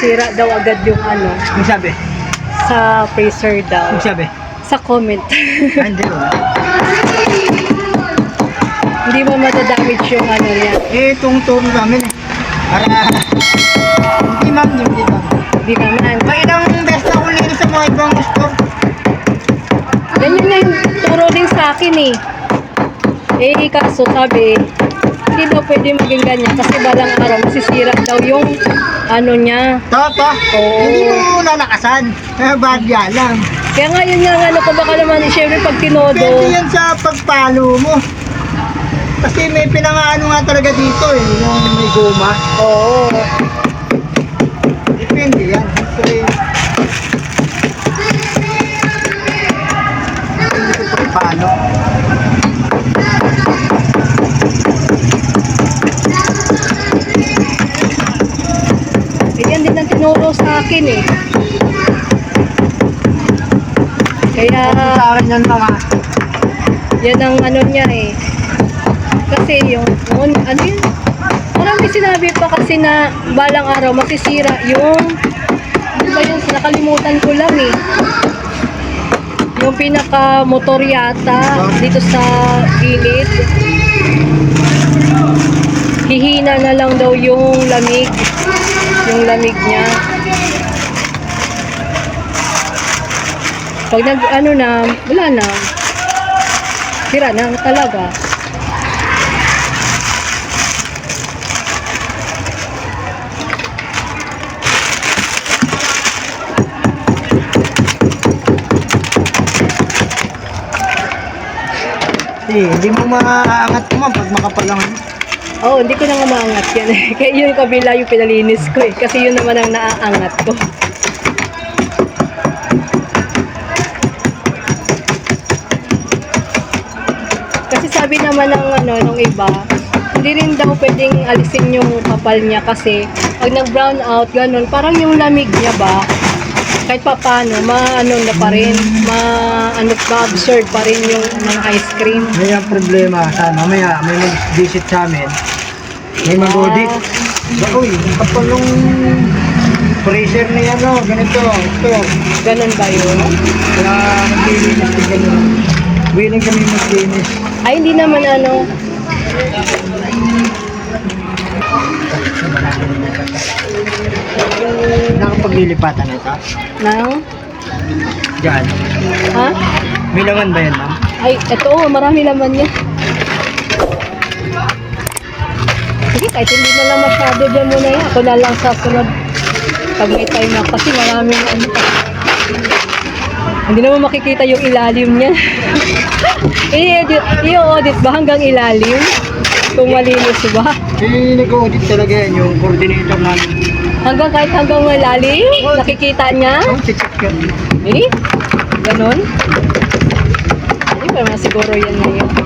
masisira daw agad yung ano, Ang sabi? sa freezer daw. Ang sabi? Sa comment. Ah, hindi wala. Hindi ba matadamage yung ano yan? Eh, itong turo namin eh. Para... Hindi ma'am, hindi ma'am. Hindi naman. May ilang beses ako linis sa mga ibang store. Ganyan na yung turo din sa akin eh. Eh, kaso sabi, hindi daw pwede maging ganyan kasi balang araw masisira daw yung ano niya. To. Oo. Hindi mo lalakasan. Eh, Bagya lang. Kaya nga yun nga ano ko baka naman syempre pag tinodo, Depende yan sa pagpalo mo. Kasi may pinangaano nga talaga dito eh, yung may goma. oo. Depende yan. Kasi... akin eh. Kaya, Sa akin yan mga. yan ang ano niya eh. Kasi yung, yung ano yun? Parang sinabi pa kasi na balang araw masisira yung, ano ba yun? Nakalimutan ko lang eh. Yung pinaka motor yata dito sa gilid. Hihina na lang daw yung lamig. Yung lamig niya. Pag nag ano na, wala na. Sira na talaga. Eh, hindi mo maaangat mo man pag makapal lang. Oo, oh, hindi ko na nga maangat yan. Kaya yun yung kabila yung pinalinis ko eh. Kasi yun naman ang naaangat ko. Kasi sabi naman ng ano, nung iba, hindi rin daw pwedeng alisin yung kapal niya kasi pag nag-brown out, ganun, parang yung lamig niya ba, kahit pa paano, ma-ano na pa rin, ma-ano pa, absorb pa rin yung mga ice cream. May ang problema sa mamaya may mag-visit sa amin. May mag-audit. Ah. Uy, kapal nung freezer na yan, oh, ganito, ito. Ganun ba yun? Kaya naglilinis din kami. Willing kami maglinis. Ay, hindi naman ano. Nakapaglilipatan ito. Nang? Diyan. Ha? May laman ba yan, ma'am? Ay, ito, oh, marami laman niya. Sige, kahit hindi na lang masyado dyan muna yan. Ako na lang sa sunod. Pag may time na. Kasi maraming ano. Hindi naman makikita yung ilalim niya. I-edit, i-audit ba hanggang ilalim? Kung malinis ba? Eh, nag-audit talaga yan, yung coordinator namin. Hanggang kahit hanggang malalim? Nakikita niya? Oh, check yan. Eh? Ganon? Hindi pa siguro yan na yun.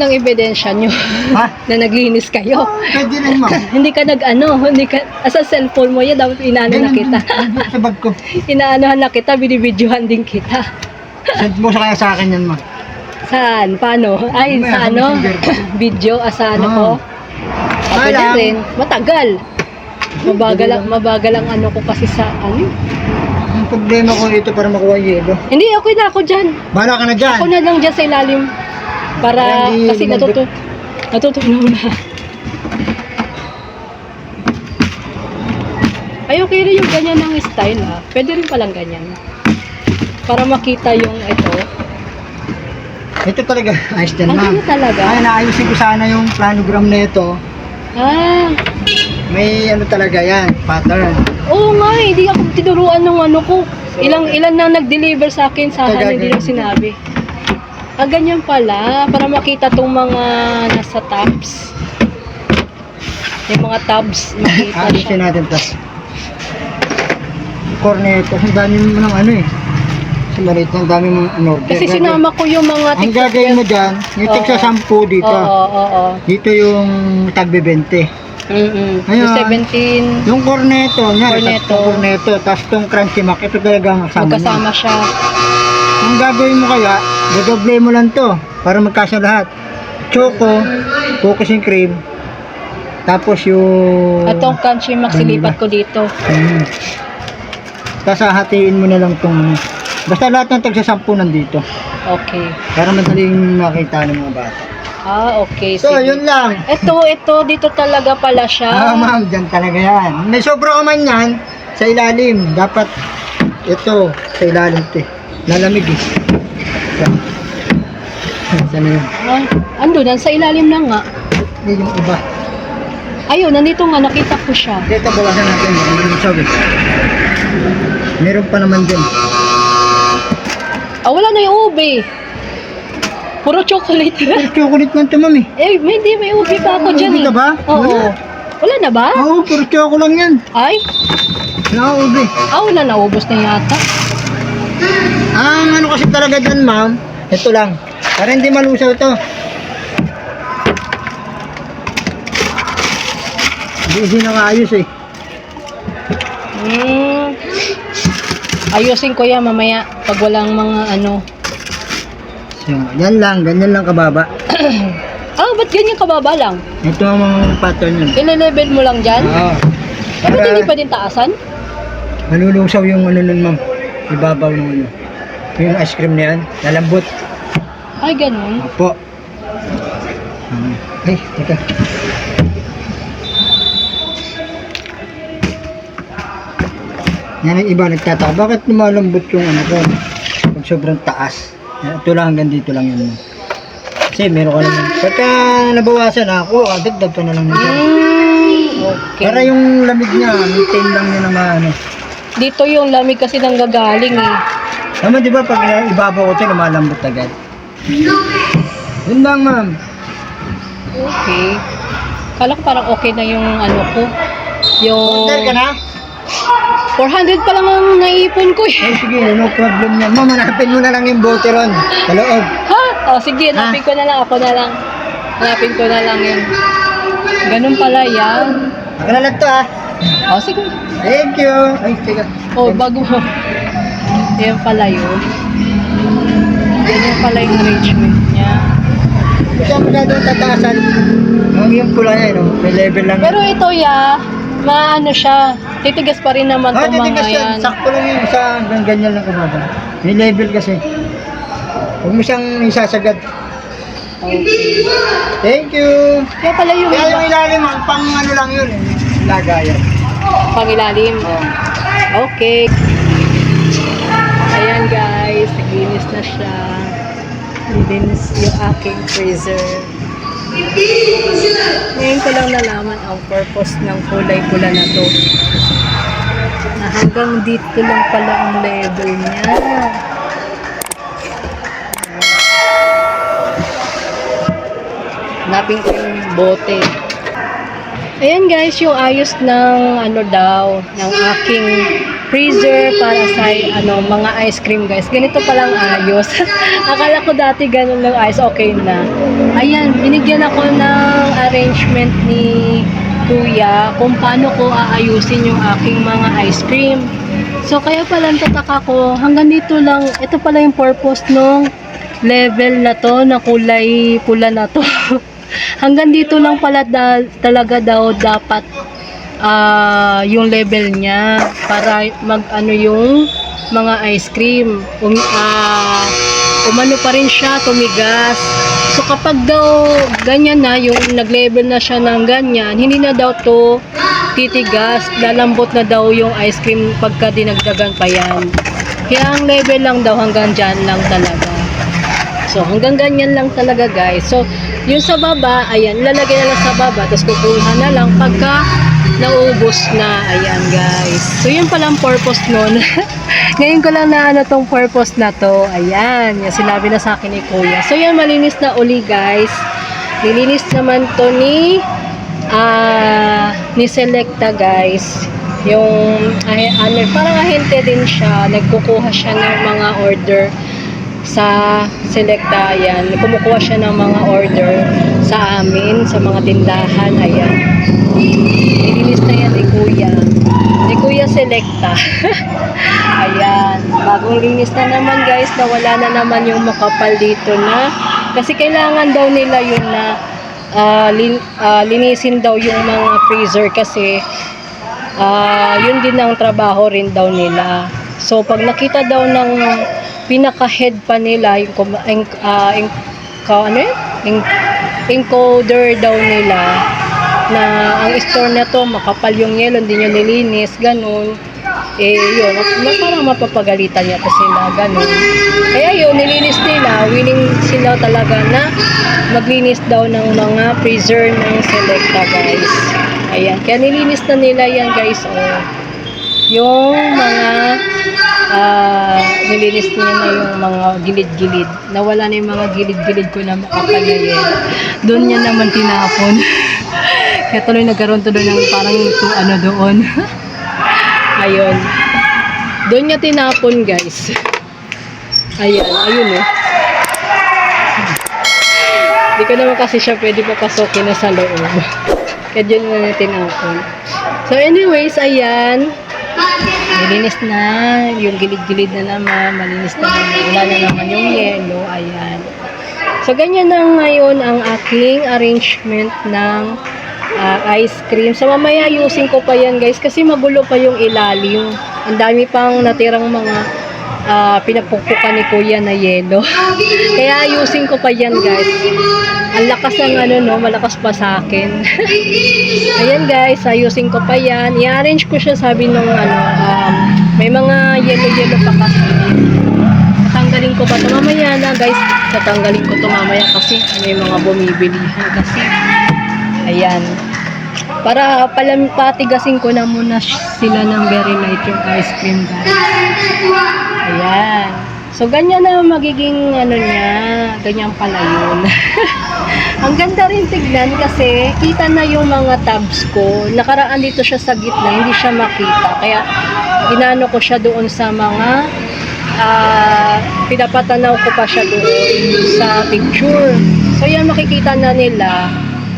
Ng ebidensya nyo Ha? na naglinis kayo. Pwede rin ma'am. hindi ka nag-ano, hindi ka, sa cellphone mo yan, dapat inaano na kita. Sa bag ko. Inaanohan na kita, binibidyohan din kita. Send mo sa kaya sa akin yan ma'am. Saan? Paano? Ay, Mamaya, sa sa ano? messenger. Video? Ah, sa ano Ah. ko? Ah, pwede Alam. rin. Matagal. Mabagal ang, mabagal ang ano ko kasi sa ano. Ang problema ko ito para makuha yung yelo. Hindi, okay na ako dyan. Bahala ka na dyan. Ako na lang dyan sa ilalim. Para, Hindi kasi natutu natutunaw na. Ay, okay rin yung ganyan ng style ha. Pwede rin palang ganyan. Para makita yung ito. Ito talaga. Ayos din Ang ma'am. ganyan talaga. Ay, naayusin ko sana yung planogram na ito. Ah, May ano talaga yan, pattern. oo nga eh. Hindi ako tinuruan ng ano ko. Ilang ilan na nag-deliver sa akin sa akin, hindi lang sinabi. Ah, ganyan pala. Para makita tong mga nasa tabs. Yung mga tabs, makita siya. Ayusin natin to. Corneto. Ang dami mo ng ano eh. Sa maliit ng dami mong ano. Kasi Gagawin- sinama ko yung mga Ang TikTok. gagawin mo dyan, yung Oo. 10 dito. Oo, oo, oo. Dito yung tagbe 20. Mm-mm. Ayan. Yung 17, Yung corneto, niya, Corneto. yung corneto, tapos tong crunchy mac, ito talaga ang kasama niya. magkasama siya. Ang gagawin mo kaya, dodoble mo lang to para magkasya lahat. Choco, cookies and cream, tapos yung... Atong country max Vanilla. ilipat ko dito. Mm. Tapos hahatiin mo na lang tong... Basta lahat ng tagsa 10 nandito. Okay. Para madaling makita ng mga bata. Ah, okay. So, sige. yun lang. Ito, ito, dito talaga pala siya. Ah, ma'am, dyan talaga yan. May sobra ka man yan sa ilalim. Dapat ito sa ilalim ito eh. Lalamig eh. Saan na yun? Ay, ando, sa ilalim na nga. Hindi yung iba. Ayun, nandito nga, nakita ko siya. Dito bawasan natin. Ano yung sabi? Meron pa naman din. Ah, wala na yung ube. Puro chocolate. Chocolate man ito, ma'am eh. may, hindi, may ube pa ako dyan ube eh. ka ba? Oo. Wala. Wala na ba? Oo, puro choco lang yan. Ay, Nakaubi. ah, wala na, ubos na yata. Ang ano kasi talaga dyan, ma'am, ito lang. Para hindi malusaw ito. Hindi, hindi nakaayos eh. Hmm. Ayusin ko yan mamaya pag walang mga ano. So, yan lang, ganyan lang kababa. Ah, ba't ganyan kababa lang? Ito ang mga pattern yun. Ile-level mo lang dyan? Oo. Ba't hindi Para pwedeng taasan? malulusaw yung ano nun, ma'am. Ibabaw ng ano. Yung ice cream na yan, lalambot. Ay, ganun. Opo. Hmm. Ay, teka. Yan ang iba nagtataka. Bakit lumalambot yung ano ko? Pag sobrang taas. Ito lang hanggang dito lang yun. Kasi meron ka naman. Pagka nabawasan ako, ah, dagdag ka na lang nito. Okay. Para yung lamig niya, maintain lang niya naman. Ano. Dito yung lamig kasi nang gagaling eh. Tama di ba pag ibabaw ko ito, lumalambot agad. Yun lang ma'am. Okay. Kala ko parang okay na yung ano ko. Yung Order ka na? 400 pa lang ang naiipon ko Eh, eh. sige, no problem yan. Ma'am, hanapin mo na lang yung bote ron. Sa loob. Ha? Oh, sige, hanapin ko na lang. Ako na lang. Hanapin ko na lang yun. Ganun pala yan. Ako na lang to ah. Oh, sige. Thank you. Ay, teka. Oh, bago mo. Yan pala yun. Ganyan pala yung arrangement niya. Hindi siya masyadong tataasan. Ang yung pula niya, no? May level lang. Pero ito ya, maano siya. Titigas pa rin naman Ah, itong mga titigas yan. yan. Sakto lang yun. Sa hanggang ganyan lang kababa. May level kasi. Huwag mo siyang isasagad. Okay. Thank you. Kaya pala yung Kaya yung ilalim, ang pang ano lang yun. eh. Lagayan. pangilalim. Oh. Okay. Guys, naglinis na siya. Nilinis yung aking freezer. Ngayon ko lang nalaman ang purpose ng kulay pula na to. Na hanggang dito lang pala ang level niya. Hanapin ko yung bote. Ayan guys, yung ayos ng ano daw, ng aking freezer para sa ano, mga ice cream guys. Ganito palang ayos. Akala ko dati ganun lang ayos, okay na. Ayan, binigyan ako ng arrangement ni kuya kung paano ko aayusin yung aking mga ice cream. So kaya pala tataka ko, hanggang dito lang, ito pala yung purpose nung level na to, na kulay pula na to. hanggang dito lang pala da- talaga daw dapat ah yung level niya para mag ano yung mga ice cream. Um, ah, umano pa rin siya tumigas. So kapag daw ganyan na yung nag-level na siya ng ganyan hindi na daw to titigas. Lalambot na daw yung ice cream pagka dinagdagan pa yan. Kaya ang level lang daw hanggang dyan lang talaga. So, hanggang ganyan lang talaga guys. So, yung sa baba, ayan, lalagay na lang sa baba, tapos kukuha na lang pagka naubos na. Ayan guys. So, yun pala ang purpose nun. Ngayon ko lang na ano tong purpose na to. Ayan, yung sinabi na sa akin ni Kuya. So, yan, malinis na uli guys. Nilinis naman to ni ah ni Selecta guys. Yung ay, ano, parang ahente din siya. Nagkukuha siya ng mga order sa Selecta, ayan. Kumukuha siya ng mga order sa amin, sa mga tindahan, ayan. Nilinis na yan ni Kuya. Ni Kuya Selecta. ayan. Bagong linis na naman guys, nawala na naman yung makapal dito na. Kasi kailangan daw nila yun na ah, lin- ah, linisin daw yung mga freezer kasi ah, yun din ang trabaho rin daw nila. So, pag nakita daw ng pinaka-head pa nila, yung, yung, ah, yung ano yun? Yung encoder daw nila na ang store na to makapal yung yelo, hindi nyo nilinis, ganun. Eh, yun, parang mapapagalitan yata sila, ganun. Kaya yun, nilinis nila, willing sila talaga na maglinis daw ng mga freezer ng Selecta, guys. Ayan, kaya nilinis na nila yan, guys, oh yung mga ah nilinis niya na yung mga gilid-gilid. Nawala na yung mga gilid-gilid ko na makapal na yun. Doon niya naman tinapon. Kaya tuloy nagkaroon tuloy ng parang ito, ano doon. ayun. Doon niya tinapon guys. Ayan, ayun eh. Hindi ko naman kasi siya pwede papasukin na sa loob. Kaya dyan na niya tinapon. So anyways, ayan. Malinis na. Yung gilid-gilid na naman. Malinis na naman. Wala na naman yung yellow. Ayan. So, ganyan na ngayon ang aking arrangement ng ah, ice cream. So, mamaya ayusin ko pa yan, guys. Kasi magulo pa yung ilalim. Ang dami pang natirang mga ah, pinapukpukan ni Kuya na yelo. Kaya ayusin ko pa yan, guys. Ang lakas ng ano, no? Malakas pa sa akin. Ayan guys, ayusin ko pa yan. I-arrange ko siya sabi nung ano, um, may mga yellow-yellow pa kasi. Tatanggalin ko pa ito mamaya na guys. Tatanggalin ko ito mamaya kasi may mga bumibilihan kasi. Ayan. Para palam patigasin ko na muna sila ng very light yung ice cream guys. Ayan. So, ganyan na magiging ano niya. Ganyan pala yun. Ang ganda rin tignan kasi kita na yung mga tabs ko. Nakaraan dito siya sa gitna, hindi siya makita. Kaya ginano ko siya doon sa mga ah pinapatanaw ko pa siya doon sa picture. So yan makikita na nila.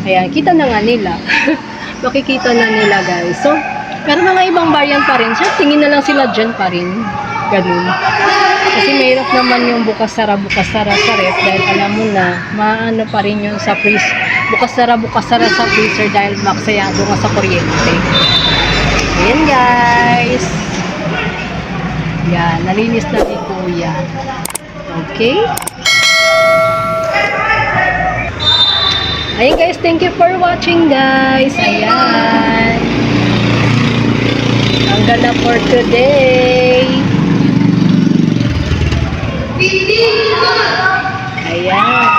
Ayan, kita na nga nila. makikita na nila guys. So, pero mga ibang variant pa rin. So, tingin na lang sila dyan pa rin. Ganun. Kasi mahirap naman yung bukas-sara, bukas-sara sa ref dahil alam mo na, maano pa rin yun sa freeze. Bukas-sara, bukas-sara sa freezer dahil maksayado nga sa kuryente. Ayan guys. Yan, nalinis na ni Kuya. Okay? Ayan guys, thank you for watching guys. Ayan. Ang ganda for today. Ayan.